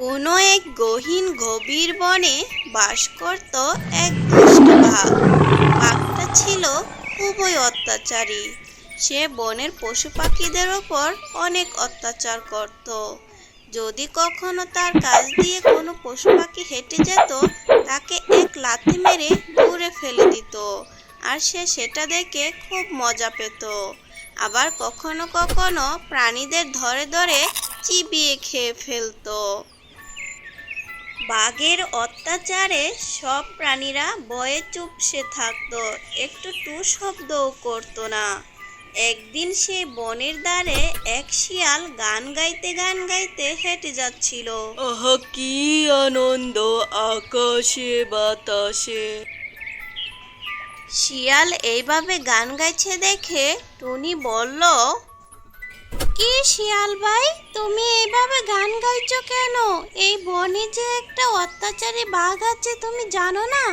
কোনো এক গহীন গভীর বনে বাস করত এক দুষ্ট বাঘ বাঘটা ছিল খুবই অত্যাচারী। সে বনের পশু পাখিদের ওপর অনেক অত্যাচার করত। যদি কখনো তার কাছ দিয়ে কোনো পশু পাখি হেঁটে যেত, তাকে এক লাথি মেরে দূরে ফেলে দিত আর সে সেটা দেখে খুব মজা পেত। আবার কখনো কখনো প্রাণীদের ধরে ধরে চিবিয়ে খেয়ে ফেলতো। বাঘের অত্যাচারে সব প্রাণীরা বয়ে চুপসে থাকতো একটু টু শব্দও করতো না। একদিন সেই বনের দ্বারে এক শিয়াল গান গাইতে গান গাইতে হেঁটে যাচ্ছিল। আহা কি আনন্দ আকাশে বাতাসে। শিয়াল এইভাবে গান গাইছে দেখে টুনি বলল কি শিয়াল ভাই, তুমি এইভাবে গান গাইছো কেন? এই বনে যে একটা অত্যাচারী বাঘ আছে, তুমি জানো না?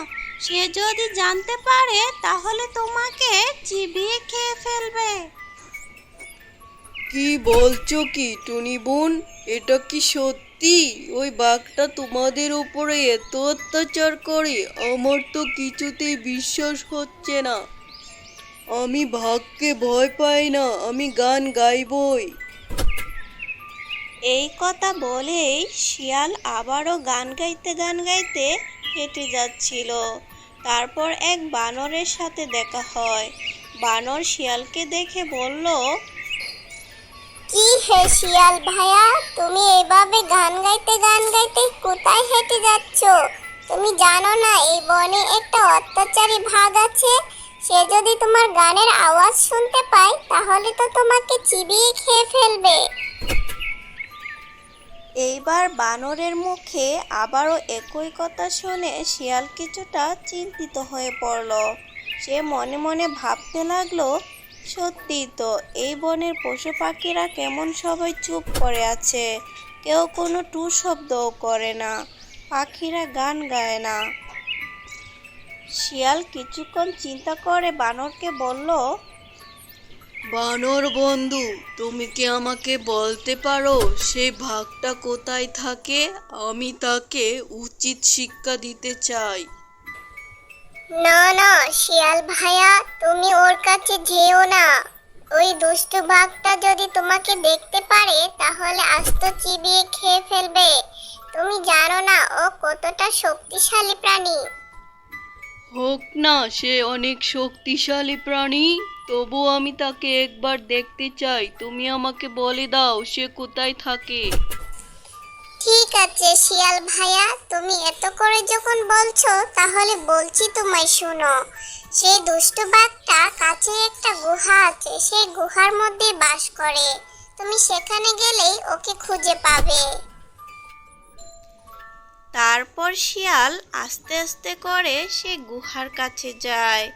সে যদি জানতে পারে, তাহলে তোমাকে চিবিয়ে খেয়ে ফেলবে। কি বলছো কি, টুনি বোন? এটা কি সত্যি? ওই বাঘটা তোমাদের উপরে এত অত্যাচার করে, আমার তো কিছুতেই বিশ্বাস হচ্ছে না। আমি ভাগকে ভয় পাই না আমি গান গাইবই। এই কথা বলেই শিয়াল আবারও গান গাইতে গান গাইতে হেঁটে যাচ্ছিল। তারপর এক বানরের সাথে দেখা হয়। বানর শিয়ালকে দেখে বলল কি হে শিয়াল ভাইয়া তুমি এভাবে গান গাইতে গান গাইতে কোথায় হেঁটে যাচ্ছ? তুমি জানো না এই বনে একটা অত্যাচারী ভাগ আছে। সে যদি তোমার গানের আওয়াজ শুনতে পায়, তাহলে তো তোমাকে চিবিয়ে খেয়ে ফেলবে। এইবার বানরের মুখে আবারও একই কথা শুনে শিয়াল কিছুটা চিন্তিত হয়ে পড়ল। সে মনে মনে ভাবতে লাগল সত্যি তো এই বনের পশু পাখিরা কেমন সবাই চুপ করে আছে। কেউ কোনো টু শব্দও করে না। পাখিরা গান গায় না। শিয়াল কিছুক্ষণ চিন্তা করে বানরকে বলল বানর বন্ধু তুমি কি আমাকে বলতে পারো সেই ভাগটা কোথায় থাকে? আমি তাকে উচিত শিক্ষা দিতে চাই। না না শিয়াল ভাইয়া তুমি ওর কাছে যেও না। ওই দুষ্টু বাঘটা যদি তোমাকে দেখতে পারে তাহলে আস্ত চিবিয়ে খেয়ে ফেলবে। তুমি জানো না ও কতটা শক্তিশালী প্রাণী। হোক না, সে অনেক শক্তিশালী প্রাণী তবু আমি তাকে একবার দেখতে চাই। তুমি আমাকে বলে দাও সে কোথায় থাকে। ঠিক আছে শিয়াল ভাইয়া, তুমি এত করে যখন বলছো, তাহলে বলছি তোমায় শুনো। সেই দুষ্টু বাঘটা কাছে একটা গুহা আছে, সেই গুহার মধ্যে বাস করে। তুমি সেখানে গেলেই ওকে খুঁজে পাবে। তারপর শিয়াল আস্তে আস্তে করে সে গুহার কাছে যায়।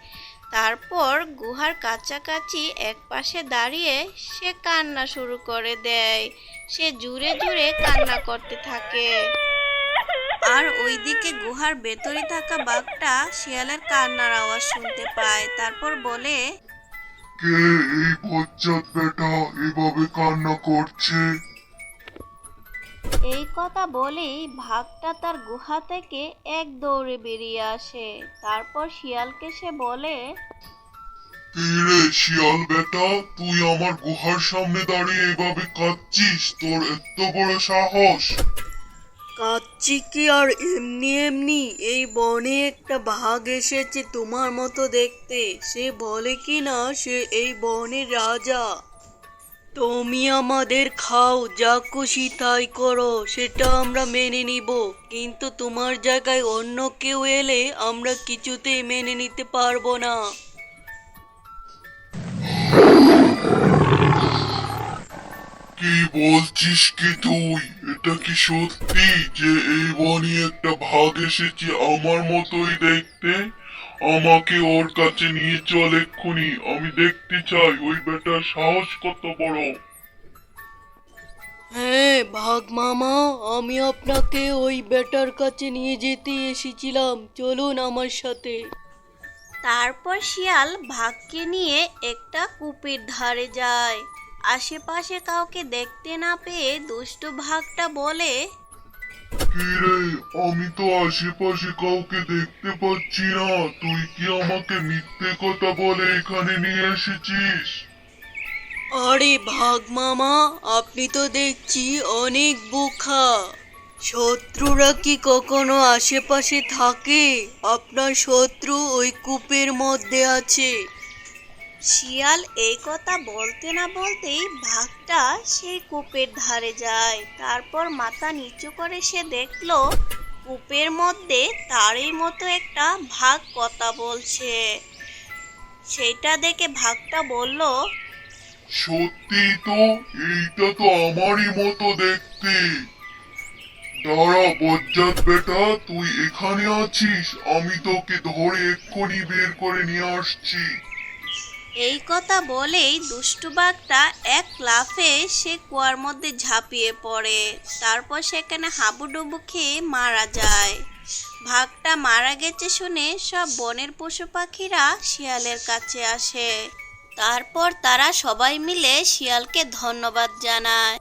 তারপর গুহার কাছাকাছি এক পাশে দাঁড়িয়ে সে কান্না শুরু করে দেয়। সে জুড়ে জুড়ে কান্না করতে থাকে। আর ওইদিকে গুহার ভেতরে থাকা বাঘটা শিয়ালের কান্নার আওয়াজ শুনতে পায়। তারপর বলে, কে এই বেটা এভাবে কান্না করছে? এই কথা বলেই ভাগটা তার গুহা থেকে এক দৌড়ে বেরিয়ে আসে। তারপর শিয়ালকে সে বলে রে শিয়াল বেটা তুই আমার গুহার সামনে দাঁড়িয়ে এভাবে কাঁদছিস? তোর এত বড় সাহস! কাচ্চি কি আর এমনি এমনি? এই বনে একটা ভাগ এসেছে তোমার মতো দেখতে। সে বলে কি না সে এই বনের রাজা। তুমি আমাদের খাও, যা খুশি তাই করো, সেটা আমরা মেনে নিব। কিন্তু তোমার জায়গায় অন্য কেউ এলে আমরা কিছুতেই মেনে নিতে পারব না। কি বলছিস কি তুই? এটা কি সত্যি যে এই বনে একটা ভাগ এসেছে আমার মতোই দেখতে? আমাকে ওর কাছে নিয়ে চল এক্ষুনি। আমি দেখতে চাই ওই বেটার সাহস কত বড়। হ্যাঁ ভাগ মামা আমি আপনাকে ওই বেটার কাছে নিয়ে যেতে এসেছিলাম। চলুন আমার সাথে। তারপর শিয়াল ভাগকে নিয়ে একটা কূপের ধারে যায়। আশেপাশে কাউকে দেখতে না পেয়ে দুষ্ট ভাগটা বলে কিরে? আমি তো আশেপাশে কাউকে দেখতে পাচ্ছি না। তুই কি আমাকে মিথ্যে কথা বলে এখানে নিয়ে এসেছিস? আরে ভাগ মামা, আপনি তো দেখছি অনেক বোকা। শত্রুরা কি কখনো আশেপাশে থাকে? আপনার শত্রু ওই কূপের মধ্যে আছে। শিয়াল এই কথা বলতে না বলতেই ভাগটা সেই কূপের ধারে যায়। তারপর মাথা নিচু করে সে দেখল, কূপের মধ্যে তারই মতো একটা ভাগ কথা বলছে। সেটা দেখে ভাগটা বলল, সত্যি তো, এইটা তো আমারই মতো দেখতে। দাঁড়া, বজ্জাত বেটা, তুই এখানে আছিস? আমি তোকে ধরে এক্ষুনি বের করে নিয়ে আসছি। এই কথা বলেই দুষ্টু বাঘটা এক লাফে সে কুয়ার মধ্যে ঝাঁপিয়ে পড়ে। তারপর সেখানে হাবুডুবু খেয়ে মারা যায়। ভাগটা মারা গেছে শুনে সব বনের পশু পাখিরা শিয়ালের কাছে আসে। তারপর তারা সবাই মিলে শিয়ালকে ধন্যবাদ জানায়।